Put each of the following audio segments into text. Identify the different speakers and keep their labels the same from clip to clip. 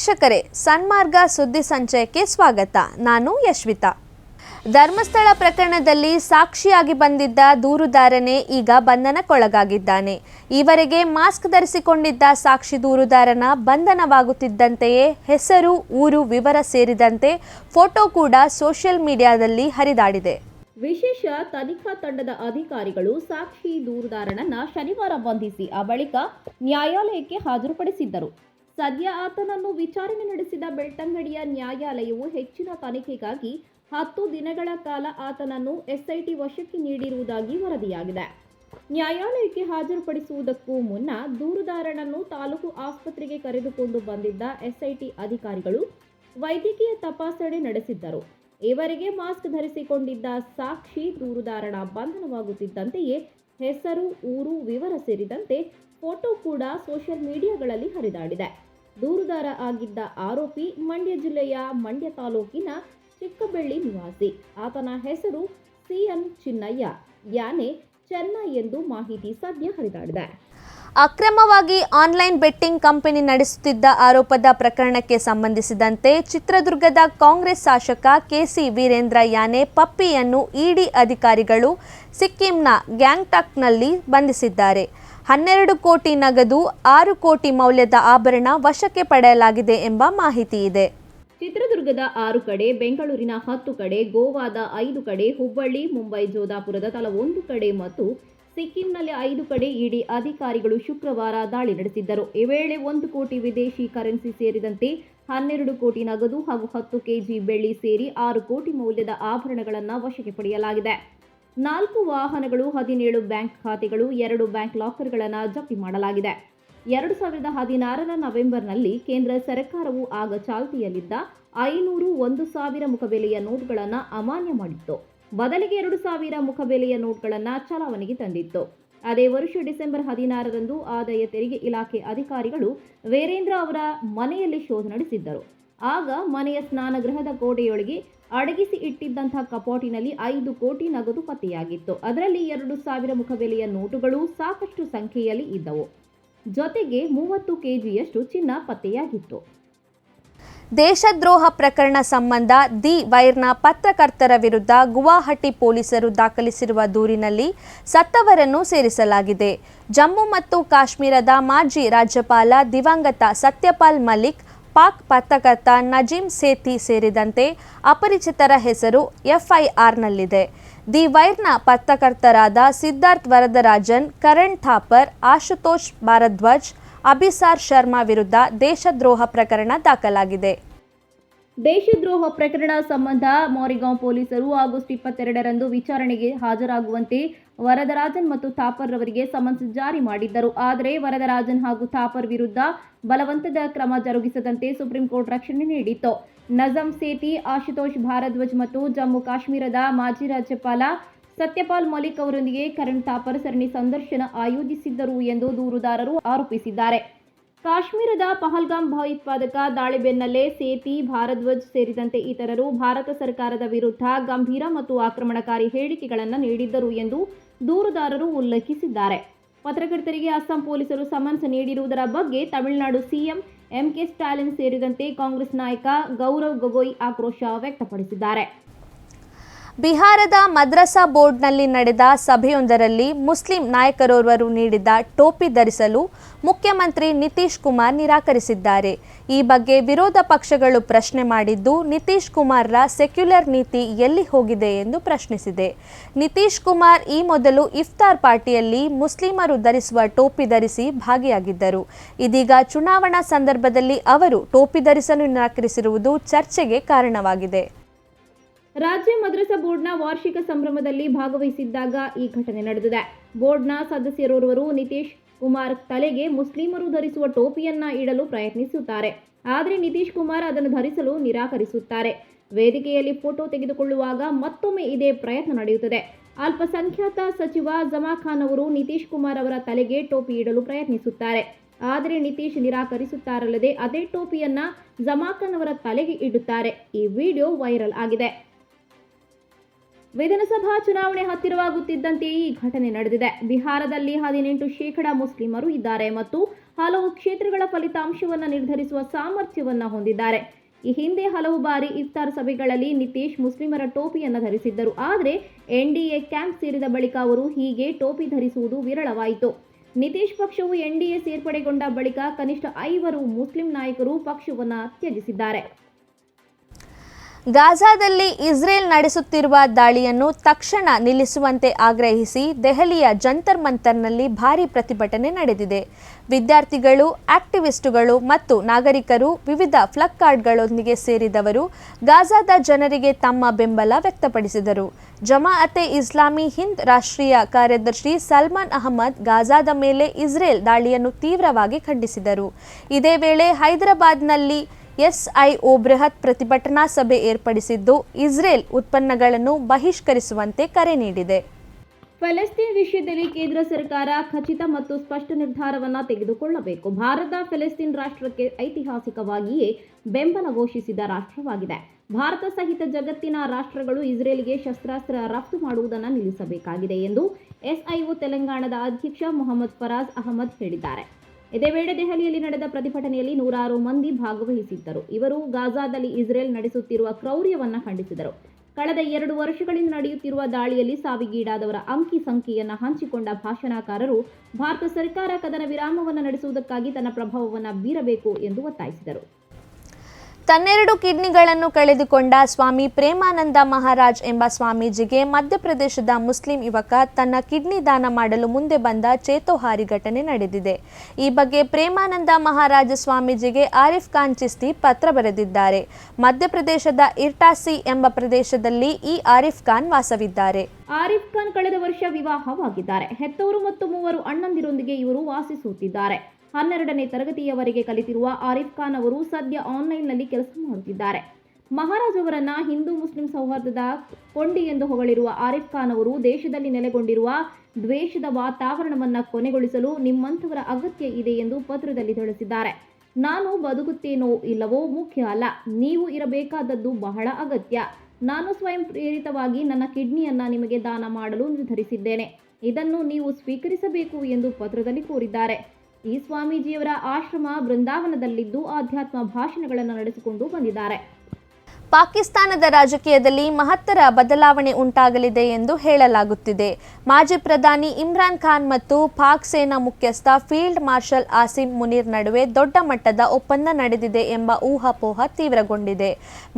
Speaker 1: ವೀಕ್ಷಕರೇ, ಸನ್ಮಾರ್ಗ ಸುದ್ದಿ ಸಂಚಯಕ್ಕೆ ಸ್ವಾಗತ. ನಾನು ಯಶ್ವಿತಾ. ಧರ್ಮಸ್ಥಳ ಪ್ರಕರಣದಲ್ಲಿ ಸಾಕ್ಷಿಯಾಗಿ ಬಂದಿದ್ದ ದೂರುದಾರನೇ ಈಗ ಬಂಧನಕ್ಕೊಳಗಾಗಿದ್ದಾನೆ. ಈವರೆಗೆ ಮಾಸ್ಕ್ ಧರಿಸಿಕೊಂಡಿದ್ದ ಸಾಕ್ಷಿ ದೂರುದಾರನ ಬಂಧನವಾಗುತ್ತಿದ್ದಂತೆಯೇ ಹೆಸರು, ಊರು, ವಿವರ ಸೇರಿದಂತೆ ಫೋಟೋ ಕೂಡ ಸೋಷಿಯಲ್ ಮೀಡಿಯಾದಲ್ಲಿ ಹರಿದಾಡಿದೆ.
Speaker 2: ವಿಶೇಷ ತನಿಖಾ ತಂಡದ ಅಧಿಕಾರಿಗಳು ಸಾಕ್ಷಿ ದೂರುದಾರನನ್ನ ಶನಿವಾರ ಬಂಧಿಸಿ, ಆ ಬಳಿಕ ನ್ಯಾಯಾಲಯಕ್ಕೆ ಹಾಜರುಪಡಿಸಿದ್ದರು. ಸದ್ಯ ಆತನನ್ನು ವಿಚಾರಣೆ ನಡೆಸಿದ ಬೆಳ್ತಂಗಡಿಯ ನ್ಯಾಯಾಲಯವು ಹೆಚ್ಚಿನ ತನಿಖೆಗಾಗಿ ಹತ್ತು ದಿನಗಳ ಕಾಲ ಆತನನ್ನು ಎಸ್ಐಟಿ ವಶಕ್ಕೆ ನೀಡಿರುವುದಾಗಿ ವರದಿಯಾಗಿದೆ. ನ್ಯಾಯಾಲಯಕ್ಕೆ ಹಾಜರುಪಡಿಸುವುದಕ್ಕೂ ಮುನ್ನ ದೂರುದಾರನನ್ನು ತಾಲೂಕು ಆಸ್ಪತ್ರೆಗೆ ಕರೆದುಕೊಂಡು ಬಂದಿದ್ದ ಎಸ್ಐಟಿ ಅಧಿಕಾರಿಗಳು ವೈದ್ಯಕೀಯ ತಪಾಸಣೆ ನಡೆಸಿದ್ದರು. ಇವರಿಗೆ ಮಾಸ್ಕ್ ಧರಿಸಿಕೊಂಡಿದ್ದ ಸಾಕ್ಷಿ ದೂರುದಾರನ ಬಂಧನವಾಗುತ್ತಿದ್ದಂತೆಯೇ ಹೆಸರು, ಊರು, ವಿವರ ಸೇರಿದಂತೆ ಫೋಟೋ ಕೂಡ ಸೋಷಿಯಲ್ ಮೀಡಿಯಾಗಳಲ್ಲಿ ಹರಿದಾಡಿದೆ. ದೂರುದಾರ ಆಗಿದ್ದ ಆರೋಪಿ ಮಂಡ್ಯ ಜಿಲ್ಲೆಯ ಮಂಡ್ಯ ತಾಲೂಕಿನ ಚಿಕ್ಕಬಳ್ಳಿ ನಿವಾಸಿ. ಆತನ ಹೆಸರು ಸಿಎನ್ ಚಿನ್ನಯ್ಯ. ಯಾನೆ ಚೆನ್ನ ಎಂದು ಮಾಹಿತಿ ಸದ್ಯ ಹರಿದಾಡಿದೆ.
Speaker 1: ಅಕ್ರಮವಾಗಿ ಆನ್ಲೈನ್ ಬೆಟ್ಟಿಂಗ್ ಕಂಪನಿ ನಡೆಸುತ್ತಿದ್ದ ಆರೋಪದ ಪ್ರಕರಣಕ್ಕೆ ಸಂಬಂಧಿಸಿದಂತೆ ಚಿತ್ರದುರ್ಗದ ಕಾಂಗ್ರೆಸ್ ಶಾಸಕ ಕೆಸಿ ವೀರೇಂದ್ರ ಯಾನೆ ಪಪ್ಪಿಯನ್ನು ಇಡಿ ಅಧಿಕಾರಿಗಳು ಸಿಕ್ಕಿಂನ ಗ್ಯಾಂಗ್ಟಾಕ್ನಲ್ಲಿ ಬಂಧಿಸಿದ್ದಾರೆ. ಹನ್ನೆರಡು ಕೋಟಿ ನಗದು, ಆರು ಕೋಟಿ ಮೌಲ್ಯದ ಆಭರಣ ವಶಕ್ಕೆ ಪಡೆಯಲಾಗಿದೆ ಎಂಬ ಮಾಹಿತಿ ಇದೆ.
Speaker 2: ಚಿತ್ರದುರ್ಗದ ಆರು ಕಡೆ, ಬೆಂಗಳೂರಿನ ಹತ್ತು ಕಡೆ, ಗೋವಾದ ಐದು ಕಡೆ, ಹುಬ್ಬಳ್ಳಿ, ಮುಂಬೈ, ಜೋಧಾಪುರದ ತಲಾ ಒಂದು ಕಡೆ ಮತ್ತು ಸಿಕ್ಕಿಂನಲ್ಲಿ ಐದು ಕಡೆ ಇಡಿ ಅಧಿಕಾರಿಗಳು ಶುಕ್ರವಾರ ದಾಳಿ ನಡೆಸಿದ್ದರು. ಈ ವೇಳೆ ಒಂದು ಕೋಟಿ ವಿದೇಶಿ ಕರೆನ್ಸಿ ಸೇರಿದಂತೆ ಹನ್ನೆರಡು ಕೋಟಿ ನಗದು ಹಾಗೂ ಹತ್ತು ಕೆಜಿ ಬೆಳ್ಳಿ ಸೇರಿ ಆರು ಕೋಟಿ ಮೌಲ್ಯದ ಆಭರಣಗಳನ್ನು ವಶಕ್ಕೆ ಪಡೆಯಲಾಗಿದೆ. ನಾಲ್ಕು ವಾಹನಗಳು ಹದಿನೇಳು ಬ್ಯಾಂಕ್ ಖಾತೆಗಳು, ಎರಡು ಬ್ಯಾಂಕ್ ಲಾಕರ್ಗಳನ್ನು ಜಪ್ತಿ ಮಾಡಲಾಗಿದೆ. ಎರಡು ಸಾವಿರದ ಹದಿನಾರರ ನವೆಂಬರ್ನಲ್ಲಿ ಕೇಂದ್ರ ಸರ್ಕಾರವು ಆಗ ಚಾಲ್ತಿಯಲ್ಲಿದ್ದ ಐನೂರು ಒಂದು ಸಾವಿರ ಮುಖಬೆಲೆಯ ನೋಟ್ಗಳನ್ನು ಅಮಾನ್ಯ ಮಾಡಿತ್ತು. ಬದಲಿಗೆ ಎರಡು ಸಾವಿರ ಮುಖಬೆಲೆಯ ನೋಟ್ಗಳನ್ನು ಚಲಾವಣೆಗೆ ತಂದಿತ್ತು. ಅದೇ ವರ್ಷ ಡಿಸೆಂಬರ್ ಹದಿನಾರರಂದು ಆದಾಯ ತೆರಿಗೆ ಇಲಾಖೆ ಅಧಿಕಾರಿಗಳು ವೀರೇಂದ್ರ ಅವರ ಮನೆಯಲ್ಲಿ ಶೋಧ ನಡೆಸಿದ್ದರು. ಆಗ ಮನೆಯ ಸ್ನಾನಗೃಹದ ಗೋಡೆಯೊಳಗೆ ಅಡಗಿಸಿ ಇಟ್ಟಿದ್ದಂತಹ ಕಪಾಟಿನಲ್ಲಿ ಐದು ಕೋಟಿ ನಗದು ಪತ್ತೆಯಾಗಿತ್ತು. ಅದರಲ್ಲಿ ಎರಡು ಸಾವಿರ ಮುಖಬೆಲೆಯ ನೋಟುಗಳು ಸಾಕಷ್ಟು ಸಂಖ್ಯೆಯಲ್ಲಿ ಇದ್ದವು. ಜೊತೆಗೆ ಮೂವತ್ತು ಕೆಜಿಯಷ್ಟು ಚಿನ್ನ ಪತ್ತೆಯಾಗಿತ್ತು.
Speaker 1: ದೇಶದ್ರೋಹ ಪ್ರಕರಣ ಸಂಬಂಧ ದಿ ವೈರ್ನ ಪತ್ರಕರ್ತರ ವಿರುದ್ಧ ಗುವಾಹಟಿ ಪೊಲೀಸರು ದಾಖಲಿಸಿರುವ ದೂರಿನಲ್ಲಿ ಸತ್ತವರನ್ನು ಸೇರಿಸಲಾಗಿದೆ. ಜಮ್ಮು ಮತ್ತು ಕಾಶ್ಮೀರದ ಮಾಜಿ ರಾಜ್ಯಪಾಲ ದಿವಂಗತ ಸತ್ಯಪಾಲ್ ಮಲಿಕ್ ಪಾಕ್ ಪತ್ರಕರ್ತ ನಜೀಂ ಸೇಥಿ ಸೇರಿದಂತೆ ಅಪರಿಚಿತರ ಹೆಸರು ಎಫ್ಐಆರ್ನಲ್ಲಿದೆ. ದಿ ವೈರ್ನ ಪತ್ರಕರ್ತರಾದ ಸಿದ್ಧಾರ್ಥ್ ವರದರಾಜನ್, ಕರಣ್ ಥಾಪರ್, ಆಶುತೋಷ್ ಭಾರದ್ವಾಜ್, ಅಭಿಸಾರ್ ಶರ್ಮಾ ವಿರುದ್ಧ ದೇಶದ್ರೋಹ ಪ್ರಕರಣ ದಾಖಲಾಗಿದೆ.
Speaker 2: ದೇಶದ್ರೋಹ ಪ್ರಕರಣ ಸಂಬಂಧ ಮೋರಿಗಾಂವ್ ಪೊಲೀಸರು ಆಗಸ್ಟ್ ಇಪ್ಪತ್ತೆರಡರಂದು ವಿಚಾರಣೆಗೆ ಹಾಜರಾಗುವಂತೆ ವರದರಾಜನ್ ಮತ್ತು ಥಾಪರ್ ರವರಿಗೆ ಸಮನ್ಸ್ ಜಾರಿ ಮಾಡಿದ್ದರು. ಆದರೆ ವರದರಾಜನ್ ಹಾಗೂ ಥಾಪರ್ ವಿರುದ್ಧ ಬಲವಂತದ ಕ್ರಮ ಜರುಗಿಸದಂತೆ ಸುಪ್ರೀಂ ಕೋರ್ಟ್ ರಕ್ಷಣೆ ನೀಡಿತ್ತು. ನಜಂ ಸೇತಿ ಆಶುತೋಷ್ ಭಾರದ್ವಾಜ್ ಮತ್ತು ಜಮ್ಮು ಕಾಶ್ಮೀರದ ಮಾಜಿ ರಾಜ್ಯಪಾಲ ಸತ್ಯಪಾಲ್ ಮಲಿಕ್ ಅವರೊಂದಿಗೆ ಕರಣ್ ಥಾಪರ್ ಸರಣಿ ಸಂದರ್ಶನ ಆಯೋಜಿಸಿದ್ದರು ಎಂದು ದೂರುದಾರರು ಆರೋಪಿಸಿದ್ದಾರೆ. ಕಾಶ್ಮೀರದ ಪಹಲ್ಗಾಮ್ ಭಯೋತ್ಪಾದಕ ದಾಳಿ ಬೆನ್ನಲ್ಲೇ ಸೇತಿ ಭಾರದ್ವಾಜ್ ಸೇರಿದಂತೆ ಇತರರು ಭಾರತ ಸರ್ಕಾರದ ವಿರುದ್ಧ ಗಂಭೀರ ಮತ್ತು ಆಕ್ರಮಣಕಾರಿ ಹೇಳಿಕೆಗಳನ್ನು ನೀಡಿದ್ದರು ಎಂದು ದೂರುದಾರರು ಉಲ್ಲೇಖಿಸಿದ್ದಾರೆ. ಪತ್ರಕರ್ತರಿಗೆ ಅಸ್ಸಾಂ ಪೊಲೀಸರು ಸಮನ್ಸ್ ನೀಡಿರುವುದರ ಬಗ್ಗೆ ತಮಿಳುನಾಡು ಸಿಎಂ ಎಂಕೆ ಸ್ಟಾಲಿನ್ ಸೇರಿದಂತೆ ಕಾಂಗ್ರೆಸ್ ನಾಯಕ ಗೌರವ್ ಗೊಗೊಯ್ ಆಕ್ರೋಶ ವ್ಯಕ್ತಪಡಿಸಿದ್ದಾರೆ.
Speaker 1: ಬಿಹಾರದ ಮದ್ರಸಾ ಬೋರ್ಡ್ನಲ್ಲಿ ನಡೆದ ಸಭೆಯೊಂದರಲ್ಲಿ ಮುಸ್ಲಿಂ ನಾಯಕರೋರ್ವರು ನೀಡಿದ್ದ ಟೋಪಿ ಧರಿಸಲು ಮುಖ್ಯಮಂತ್ರಿ ನಿತೀಶ್ ಕುಮಾರ್ ನಿರಾಕರಿಸಿದ್ದಾರೆ. ಈ ಬಗ್ಗೆ ವಿರೋಧ ಪಕ್ಷಗಳು ಪ್ರಶ್ನೆ ಮಾಡಿದ್ದು, ನಿತೀಶ್ ಕುಮಾರ್ರ ಸೆಕ್ಯುಲರ್ ನೀತಿ ಎಲ್ಲಿ ಹೋಗಿದೆ ಎಂದು ಪ್ರಶ್ನಿಸಿದೆ. ನಿತೀಶ್ ಕುಮಾರ್ ಈ ಮೊದಲು ಇಫ್ತಾರ್ ಪಾರ್ಟಿಯಲ್ಲಿ ಮುಸ್ಲಿಮರು ಧರಿಸುವ ಟೋಪಿ ಧರಿಸಿ ಭಾಗಿಯಾಗಿದ್ದರು. ಇದೀಗ ಚುನಾವಣಾ ಸಂದರ್ಭದಲ್ಲಿ ಅವರು ಟೋಪಿ ಧರಿಸಲು ನಿರಾಕರಿಸಿರುವುದು ಚರ್ಚೆಗೆ ಕಾರಣವಾಗಿದೆ.
Speaker 2: ರಾಜ್ಯ ಮದ್ರಸಾ ಬೋರ್ಡ್ನ ವಾರ್ಷಿಕ ಸಂಭ್ರಮದಲ್ಲಿ ಭಾಗವಹಿಸಿದ್ದಾಗ ಈ ಘಟನೆ ನಡೆದಿದೆ. ಬೋರ್ಡ್ನ ಸದಸ್ಯರೋರ್ವರು ನಿತೀಶ್ ಕುಮಾರ್ ತಲೆಗೆ ಮುಸ್ಲಿಮರು ಧರಿಸುವ ಟೋಪಿಯನ್ನ ಇಡಲು ಪ್ರಯತ್ನಿಸುತ್ತಾರೆ. ಆದರೆ ನಿತೀಶ್ ಕುಮಾರ್ ಅದನ್ನು ಧರಿಸಲು ನಿರಾಕರಿಸುತ್ತಾರೆ. ವೇದಿಕೆಯಲ್ಲಿ ಫೋಟೋ ತೆಗೆದುಕೊಳ್ಳುವಾಗ ಮತ್ತೊಮ್ಮೆ ಇದೇ ಪ್ರಯತ್ನ ನಡೆಯುತ್ತದೆ. ಅಲ್ಪಸಂಖ್ಯಾತ ಸಚಿವ ಜಮಾ ಖಾನ್ ಅವರು ನಿತೀಶ್ ಕುಮಾರ್ ಅವರ ತಲೆಗೆ ಟೋಪಿ ಇಡಲು ಪ್ರಯತ್ನಿಸುತ್ತಾರೆ. ಆದರೆ ನಿತೀಶ್ ನಿರಾಕರಿಸುತ್ತಾರಲ್ಲದೆ ಅದೇ ಟೋಪಿಯನ್ನ ಜಮಾ ಖಾನ್ ಅವರ ತಲೆಗೆ ಇಡುತ್ತಾರೆ. ಈ ವಿಡಿಯೋ ವೈರಲ್ ಆಗಿದೆ. ವಿಧಾನಸಭಾ ಚುನಾವಣೆ ಹತ್ತಿರವಾಗುತ್ತಿದ್ದಂತೆಯೇ ಈ ಘಟನೆ ನಡೆದಿದೆ. ಬಿಹಾರದಲ್ಲಿ ಹದಿನೆಂಟು ಶೇಕಡ ಮುಸ್ಲಿಮರು ಇದ್ದಾರೆ ಮತ್ತು ಹಲವು ಕ್ಷೇತ್ರಗಳ ಫಲಿತಾಂಶವನ್ನು ನಿರ್ಧರಿಸುವ ಸಾಮರ್ಥ್ಯವನ್ನು ಹೊಂದಿದ್ದಾರೆ. ಈ ಹಿಂದೆ ಹಲವು ಬಾರಿ ಇಫ್ತಾರ್ ಸಭೆಗಳಲ್ಲಿ ನಿತೀಶ್ ಮುಸ್ಲಿಮರ ಟೋಪಿಯನ್ನು ಧರಿಸಿದ್ದರು. ಆದರೆ ಎನ್ಡಿಎ ಕ್ಯಾಂಪ್ ಸೇರಿದ ಬಳಿಕ ಅವರು ಹೀಗೆ ಟೋಪಿ ಧರಿಸುವುದು ವಿರಳವಾಯಿತು. ನಿತೀಶ್ ಪಕ್ಷವು ಎನ್ಡಿಎ ಸೇರ್ಪಡೆಗೊಂಡ ಬಳಿಕ ಕನಿಷ್ಠ ಐವರು ಮುಸ್ಲಿಂ ನಾಯಕರು ಪಕ್ಷವನ್ನು ತ್ಯಜಿಸಿದ್ದಾರೆ.
Speaker 1: ಗಾಜಾದಲ್ಲಿ ಇಸ್ರೇಲ್ ನಡೆಸುತ್ತಿರುವ ದಾಳಿಯನ್ನು ತಕ್ಷಣ ನಿಲ್ಲಿಸುವಂತೆ ಆಗ್ರಹಿಸಿ ದೆಹಲಿಯ ಜಂತರ್ ಮಂತರ್ನಲ್ಲಿ ಭಾರೀ ಪ್ರತಿಭಟನೆ ನಡೆದಿದೆ. ವಿದ್ಯಾರ್ಥಿಗಳು, ಆಕ್ಟಿವಿಸ್ಟುಗಳು ಮತ್ತು ನಾಗರಿಕರು ವಿವಿಧ ಫ್ಲಕ್ ಕಾರ್ಡ್ಗಳೊಂದಿಗೆ ಸೇರಿದವರು ಗಾಜಾದ ಜನರಿಗೆ ತಮ್ಮ ಬೆಂಬಲ ವ್ಯಕ್ತಪಡಿಸಿದರು. ಜಮಾಅತೆ ಇಸ್ಲಾಮಿ ಹಿಂದ್ ರಾಷ್ಟ್ರೀಯ ಕಾರ್ಯದರ್ಶಿ ಸಲ್ಮಾನ್ ಅಹಮದ್ ಗಾಜಾದ ಮೇಲೆ ಇಸ್ರೇಲ್ ದಾಳಿಯನ್ನು ತೀವ್ರವಾಗಿ ಖಂಡಿಸಿದರು. ಇದೇ ವೇಳೆ ಹೈದರಾಬಾದ್ನಲ್ಲಿ ಎಸ್ಐಒ ಬೃಹತ್ ಪ್ರತಿಭಟನಾ ಸಭೆ ಏರ್ಪಡಿಸಿದ್ದು ಇಸ್ರೇಲ್ ಉತ್ಪನ್ನಗಳನ್ನು ಬಹಿಷ್ಕರಿಸುವಂತೆ ಕರೆ ನೀಡಿದೆ.
Speaker 2: ಫೆಲೆಸ್ತೀನ್ ವಿಷಯದಲ್ಲಿ ಕೇಂದ್ರ ಸರ್ಕಾರ ಖಚಿತ ಮತ್ತು ಸ್ಪಷ್ಟ ನಿರ್ಧಾರವನ್ನು ತೆಗೆದುಕೊಳ್ಳಬೇಕು. ಭಾರತ ಫೆಲೆಸ್ತೀನ್ ರಾಷ್ಟ್ರಕ್ಕೆ ಐತಿಹಾಸಿಕವಾಗಿಯೇ ಬೆಂಬಲ ಘೋಷಿಸಿದ ರಾಷ್ಟ್ರವಾಗಿದೆ. ಭಾರತ ಸಹಿತ ಜಗತ್ತಿನ ರಾಷ್ಟ್ರಗಳು ಇಸ್ರೇಲ್ಗೆ ಶಸ್ತ್ರಾಸ್ತ್ರ ರಫ್ತು ಮಾಡುವುದನ್ನು ನಿಲ್ಲಿಸಬೇಕಾಗಿದೆ ಎಂದು ಎಸ್ಐಒ ತೆಲಂಗಾಣದ ಅಧ್ಯಕ್ಷ ಮೊಹಮ್ಮದ್ ಫರಾಜ್ ಅಹಮದ್ ಹೇಳಿದ್ದಾರೆ. ಇದೇ ವೇಳೆ ದೆಹಲಿಯಲ್ಲಿ ನಡೆದ ಪ್ರತಿಭಟನೆಯಲ್ಲಿ ನೂರಾರು ಮಂದಿ ಭಾಗವಹಿಸಿದ್ದರು. ಇವರು ಗಾಜಾದಲ್ಲಿ ಇಸ್ರೇಲ್ ನಡೆಸುತ್ತಿರುವ ಕ್ರೌರ್ಯವನ್ನು ಖಂಡಿಸಿದರು. ಕಳೆದ ಎರಡು ವರ್ಷಗಳಿಂದ ನಡೆಯುತ್ತಿರುವ ದಾಳಿಯಲ್ಲಿ ಸಾವಿಗೀಡಾದವರ ಅಂಕಿ ಸಂಖ್ಯೆಯನ್ನು ಹಂಚಿಕೊಂಡ ಭಾಷಣಕಾರರು, ಭಾರತ ಸರ್ಕಾರ ಕದನ ವಿರಾಮವನ್ನು ನಡೆಸುವುದಕ್ಕಾಗಿ ತನ್ನ ಪ್ರಭಾವವನ್ನು ಬೀರಬೇಕು ಎಂದು ಒತ್ತಾಯಿಸಿದರು.
Speaker 1: ತನ್ನೆರಡು ಕಿಡ್ನಿಗಳನ್ನು ಕಳೆದುಕೊಂಡ ಸ್ವಾಮಿ ಪ್ರೇಮಾನಂದ ಮಹಾರಾಜ್ ಎಂಬ ಸ್ವಾಮೀಜಿಗೆ ಮಧ್ಯಪ್ರದೇಶದ ಮುಸ್ಲಿಂ ಯುವಕ ತನ್ನ ಕಿಡ್ನಿ ದಾನ ಮಾಡಲು ಮುಂದೆ ಬಂದ ಚೇತೋಹಾರಿ ಘಟನೆ ನಡೆದಿದೆ. ಈ ಬಗ್ಗೆ ಪ್ರೇಮಾನಂದ ಮಹಾರಾಜ ಸ್ವಾಮೀಜಿಗೆ ಆರಿಫ್ ಖಾನ್ ಚಿಸ್ತಿ ಪತ್ರ ಬರೆದಿದ್ದಾರೆ. ಮಧ್ಯಪ್ರದೇಶದ ಇರ್ಟಾಸಿ ಎಂಬ ಪ್ರದೇಶದಲ್ಲಿ ಈ ಆರಿಫ್ ಖಾನ್ ವಾಸವಿದ್ದಾರೆ.
Speaker 2: ಆರಿಫ್ ಖಾನ್ ಕಳೆದ ವರ್ಷ ವಿವಾಹವಾಗಿದ್ದಾರೆ. ಹೆತ್ತವರು ಮತ್ತು ಮೂವರು ಅಣ್ಣಂದಿರೊಂದಿಗೆ ಇವರು ವಾಸಿಸುತ್ತಿದ್ದಾರೆ. ಹನ್ನೆರಡನೇ ತರಗತಿಯವರೆಗೆ ಕಲಿತಿರುವ ಆರಿಫ್ ಖಾನ್ ಅವರು ಸದ್ಯ ಆನ್ಲೈನ್ನಲ್ಲಿ ಕೆಲಸ ಮಾಡುತ್ತಿದ್ದಾರೆ. ಮಹಾರಾಜ್ ಅವರನ್ನ ಹಿಂದೂ ಮುಸ್ಲಿಂ ಸೌಹಾರ್ದದ ಕೊಂಡಿ ಎಂದು ಹೊಗಳಿರುವ ಆರಿಫ್ ಖಾನ್ ಅವರು ದೇಶದಲ್ಲಿ ನೆಲೆಗೊಂಡಿರುವ ದ್ವೇಷದ ವಾತಾವರಣವನ್ನು ಕೊನೆಗೊಳಿಸಲು ನಿಮ್ಮಂಥವರ ಅಗತ್ಯ ಇದೆ ಎಂದು ಪತ್ರದಲ್ಲಿ ತಿಳಿಸಿದ್ದಾರೆ. ನಾನು ಬದುಕುತ್ತೇನೋ ಇಲ್ಲವೋ ಮುಖ್ಯ ಅಲ್ಲ. ನೀವು ಇರಬೇಕಾದದ್ದು ಬಹಳ ಅಗತ್ಯ. ನಾನು ಸ್ವಯಂ ಪ್ರೇರಿತವಾಗಿ ನನ್ನ ಕಿಡ್ನಿಯನ್ನ ನಿಮಗೆ ದಾನ ಮಾಡಲು ನಿರ್ಧರಿಸಿದ್ದೇನೆ. ಇದನ್ನು ನೀವು ಸ್ವೀಕರಿಸಬೇಕು ಎಂದು ಪತ್ರದಲ್ಲಿ ಕೋರಿದ್ದಾರೆ. ಈ ಸ್ವಾಮೀಜಿಯವರ ಆಶ್ರಮ ಬೃಂದಾವನದಲ್ಲಿದ್ದು ಆಧ್ಯಾತ್ಮ ಭಾಷಣಗಳನ್ನು ನಡೆಸಿಕೊಂಡು ಬಂದಿದ್ದಾರೆ.
Speaker 1: ಪಾಕಿಸ್ತಾನದ ರಾಜಕೀಯದಲ್ಲಿ ಮಹತ್ತರ ಬದಲಾವಣೆ ಉಂಟಾಗಲಿದೆ ಎಂದು ಹೇಳಲಾಗುತ್ತಿದೆ. ಮಾಜಿ ಪ್ರಧಾನಿ ಇಮ್ರಾನ್ ಖಾನ್ ಮತ್ತು ಪಾಕ್ ಸೇನಾ ಮುಖ್ಯಸ್ಥ ಫೀಲ್ಡ್ ಮಾರ್ಷಲ್ ಆಸಿಮ್ ಮುನೀರ್ ನಡುವೆ ದೊಡ್ಡ ಮಟ್ಟದ ಒಪ್ಪಂದ ನಡೆದಿದೆ ಎಂಬ ಊಹಾಪೋಹ ತೀವ್ರಗೊಂಡಿದೆ.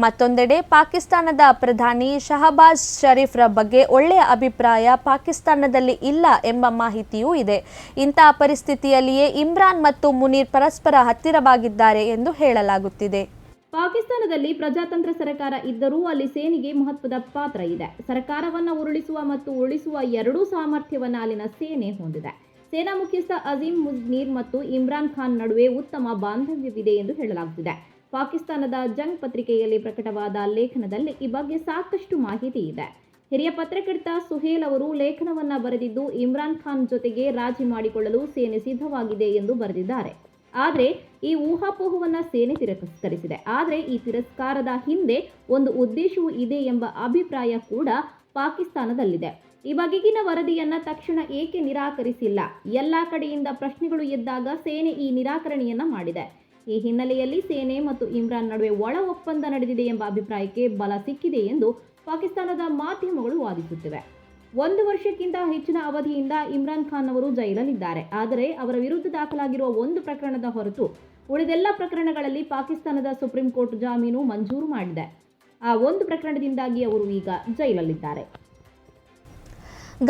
Speaker 1: ಮತ್ತೊಂದೆಡೆ ಪಾಕಿಸ್ತಾನದ ಪ್ರಧಾನಿ ಶಹಬಾಜ್ ಷರೀಫ್ರ ಬಗ್ಗೆ ಒಳ್ಳೆಯ ಅಭಿಪ್ರಾಯ ಪಾಕಿಸ್ತಾನದಲ್ಲಿ ಇಲ್ಲ ಎಂಬ ಮಾಹಿತಿಯೂ ಇದೆ. ಇಂತಹ ಪರಿಸ್ಥಿತಿಯಲ್ಲಿಯೇ ಇಮ್ರಾನ್ ಮತ್ತು ಮುನೀರ್ ಪರಸ್ಪರ ಹತ್ತಿರವಾಗಿದ್ದಾರೆ ಎಂದು ಹೇಳಲಾಗುತ್ತಿದೆ.
Speaker 2: ಪಾಕಿಸ್ತಾನದಲ್ಲಿ ಪ್ರಜಾತಂತ್ರ ಸರ್ಕಾರ ಇದ್ದರೂ ಅಲ್ಲಿ ಸೇನೆಗೆ ಮಹತ್ವದ ಪಾತ್ರ ಇದೆ. ಸರ್ಕಾರವನ್ನ ಉರುಳಿಸುವ ಮತ್ತು ಉರುಳಿಸುವ ಎರಡೂ ಸಾಮರ್ಥ್ಯವನ್ನ ಅಲ್ಲಿನ ಸೇನೆ ಹೊಂದಿದೆ. ಸೇನಾ ಮುಖ್ಯಸ್ಥ ಅಜೀಂ ಮುಜ್ನೀರ್ ಮತ್ತು ಇಮ್ರಾನ್ ಖಾನ್ ನಡುವೆ ಉತ್ತಮ ಬಾಂಧವ್ಯವಿದೆ ಎಂದು ಹೇಳಲಾಗುತ್ತಿದೆ. ಪಾಕಿಸ್ತಾನದ ಜಂಗ್ ಪತ್ರಿಕೆಯಲ್ಲಿ ಪ್ರಕಟವಾದ ಲೇಖನದಲ್ಲಿ ಈ ಬಗ್ಗೆ ಸಾಕಷ್ಟು ಮಾಹಿತಿ ಇದೆ. ಹಿರಿಯ ಪತ್ರಕರ್ತ ಸುಹೇಲ್ ಅವರು ಲೇಖನವನ್ನ ಬರೆದಿದ್ದು ಇಮ್ರಾನ್ ಖಾನ್ ಜೊತೆಗೆ ರಾಜಿ ಮಾಡಿಕೊಳ್ಳಲು ಸೇನೆ ಸಿದ್ಧವಾಗಿದೆ ಎಂದು ಬರೆದಿದ್ದಾರೆ. ಆದರೆ ಈ ಊಹಾಪೋಹವನ್ನ ಸೇನೆ ತಿರಸ್ಕರಿಸಿದೆ. ಆದರೆ ಈ ತಿರಸ್ಕಾರದ ಹಿಂದೆ ಒಂದು ಉದ್ದೇಶವೂ ಇದೆ ಎಂಬ ಅಭಿಪ್ರಾಯ ಕೂಡ ಪಾಕಿಸ್ತಾನದಲ್ಲಿದೆ. ಈ ಬಗೆಗಿನ ವರದಿಯನ್ನ ತಕ್ಷಣ ಏಕೆ ನಿರಾಕರಿಸಿಲ್ಲ? ಎಲ್ಲ ಕಡೆಯಿಂದ ಪ್ರಶ್ನೆಗಳು ಎದ್ದಾಗ ಸೇನೆ ಈ ನಿರಾಕರಣೆಯನ್ನ ಮಾಡಿದೆ. ಈ ಹಿನ್ನೆಲೆಯಲ್ಲಿ ಸೇನೆ ಮತ್ತು ಇಮ್ರಾನ್ ನಡುವೆ ಒಳ ಒಪ್ಪಂದ ನಡೆದಿದೆ ಎಂಬ ಅಭಿಪ್ರಾಯಕ್ಕೆ ಬಲ ಸಿಕ್ಕಿದೆ ಎಂದು ಪಾಕಿಸ್ತಾನದ ಮಾಧ್ಯಮಗಳು ವಾದಿಸುತ್ತಿವೆ. ಒಂದು ವರ್ಷಕ್ಕಿಂತ ಹೆಚ್ಚಿನ ಅವಧಿಯಿಂದ ಇಮ್ರಾನ್ ಖಾನ್ ಅವರು ಜೈಲಲ್ಲಿದ್ದಾರೆ. ಆದರೆ ಅವರ ವಿರುದ್ಧ ದಾಖಲಾಗಿರುವ ಒಂದು ಪ್ರಕರಣದ ಹೊರತು ಉಳಿದೆಲ್ಲ ಪ್ರಕರಣಗಳಲ್ಲಿ ಪಾಕಿಸ್ತಾನದ ಸುಪ್ರೀಂ ಕೋರ್ಟ್ ಜಾಮೀನು ಮಂಜೂರು ಮಾಡಿದೆ. ಆ ಒಂದು ಪ್ರಕರಣದಿಂದಾಗಿ ಅವರು ಈಗ ಜೈಲಲ್ಲಿದ್ದಾರೆ.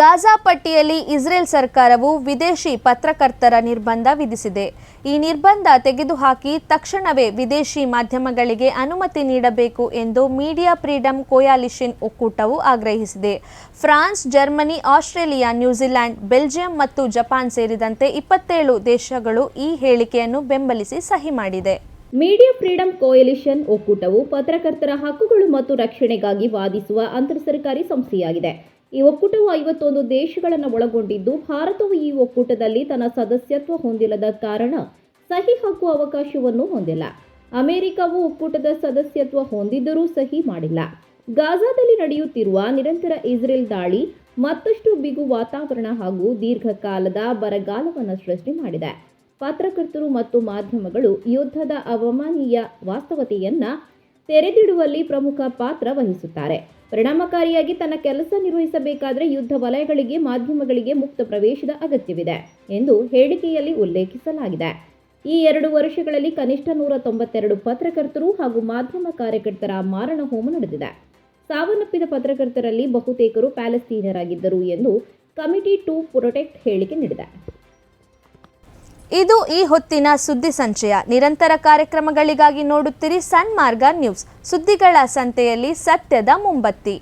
Speaker 1: ಗಾಜಾ ಪಟ್ಟಿಯಲ್ಲಿ ಇಸ್ರೇಲ್ ಸರ್ಕಾರವು ವಿದೇಶಿ ಪತ್ರಕರ್ತರ ನಿರ್ಬಂಧ ವಿಧಿಸಿದೆ. ಈ ನಿರ್ಬಂಧ ತೆಗೆದುಹಾಕಿ ತಕ್ಷಣವೇ ವಿದೇಶಿ ಮಾಧ್ಯಮಗಳಿಗೆ ಅನುಮತಿ ನೀಡಬೇಕು ಎಂದು ಮೀಡಿಯಾ ಫ್ರೀಡಂ ಕೋಯಾಲಿಷನ್ ಒಕ್ಕೂಟವು ಆಗ್ರಹಿಸಿದೆ. France, Germany, Australia New Zealand Belgium ಮತ್ತು ಜಪಾನ್ ಸೇರಿದಂತೆ ಇಪ್ಪತ್ತೇಳು ದೇಶಗಳು ಈ ಹೇಳಿಕೆಯನ್ನು ಬೆಂಬಲಿಸಿ ಸಹಿ ಮಾಡಿದೆ.
Speaker 2: ಮೀಡಿಯಾ ಫ್ರೀಡಂ ಕೋಯಲಿಷನ್ ಒಕ್ಕೂಟವು ಪತ್ರಕರ್ತರ ಹಕ್ಕುಗಳು ಮತ್ತು ರಕ್ಷಣೆಗಾಗಿ ವಾದಿಸುವ ಅಂತರ್ ಸರ್ಕಾರಿ ಸಂಸ್ಥೆಯಾಗಿದೆ. ಈ ಒಕ್ಕೂಟವು ಐವತ್ತೊಂದು ದೇಶಗಳನ್ನು ಒಳಗೊಂಡಿದ್ದು, ಭಾರತವು ಈ ಒಕ್ಕೂಟದಲ್ಲಿ ತನ್ನ ಸದಸ್ಯತ್ವ ಹೊಂದಿಲ್ಲದ ಕಾರಣ ಸಹಿ ಹಾಕುವ ಅವಕಾಶವನ್ನು ಹೊಂದಿಲ್ಲ. ಅಮೆರಿಕವು ಒಕ್ಕೂಟದ ಸದಸ್ಯತ್ವ ಹೊಂದಿದ್ದರೂ ಸಹಿ ಮಾಡಿಲ್ಲ. ಗಾಜಾದಲ್ಲಿ ನಡೆಯುತ್ತಿರುವ ನಿರಂತರ ಇಸ್ರೇಲ್ ದಾಳಿ ಮತ್ತಷ್ಟು ಬಿಗು ವಾತಾವರಣ ಹಾಗೂ ದೀರ್ಘಕಾಲದ ಬರಗಾಲವನ್ನು ಸೃಷ್ಟಿ ಮಾಡಿದೆ. ಪತ್ರಕರ್ತರು ಮತ್ತು ಮಾಧ್ಯಮಗಳು ಯುದ್ಧದ ಅವಮಾನೀಯ ವಾಸ್ತವತೆಯನ್ನ ತೆರೆದಿಡುವಲ್ಲಿ ಪ್ರಮುಖ ಪಾತ್ರ ವಹಿಸುತ್ತಾರೆ. ಪರಿಣಾಮಕಾರಿಯಾಗಿ ತನ್ನ ಕೆಲಸ ನಿರ್ವಹಿಸಬೇಕಾದರೆ ಯುದ್ಧ ವಲಯಗಳಿಗೆ, ಮಾಧ್ಯಮಗಳಿಗೆ ಮುಕ್ತ ಪ್ರವೇಶದ ಅಗತ್ಯವಿದೆ ಎಂದು ಹೇಳಿಕೆಯಲ್ಲಿ ಉಲ್ಲೇಖಿಸಲಾಗಿದೆ. ಈ ಎರಡು ವರ್ಷಗಳಲ್ಲಿ ಕನಿಷ್ಠ ನೂರ ತೊಂಬತ್ತೆರಡು ಪತ್ರಕರ್ತರು ಹಾಗೂ ಮಾಧ್ಯಮ ಕಾರ್ಯಕರ್ತರ ಮಾರಣ ಹೋಮ ನಡೆದಿದೆ. ಸಾವನ್ನಪ್ಪಿದ ಪತ್ರಕರ್ತರಲ್ಲಿ ಬಹುತೇಕರು ಪ್ಯಾಲೆಸ್ತೀನಿಯರಾಗಿದ್ದರು ಎಂದು ಕಮಿಟಿ ಟು ಪ್ರೊಟೆಕ್ಟ್ ಹೇಳಿಕೆ ನೀಡಿದೆ.
Speaker 1: ಇದು ಈ ಹೊತ್ತಿನ ಸುದ್ದಿ ಸಂಚಯ. ನಿರಂತರ ಕಾರ್ಯಕ್ರಮಗಳಿಗಾಗಿ ನೋಡುತ್ತಿರಿ ಸನ್ಮಾರ್ಗ ನ್ಯೂಸ್. ಸುದ್ದಿಗಳ ಸಂತೆಯಲ್ಲಿ ಸತ್ಯದ ಮುಂಬತ್ತಿ.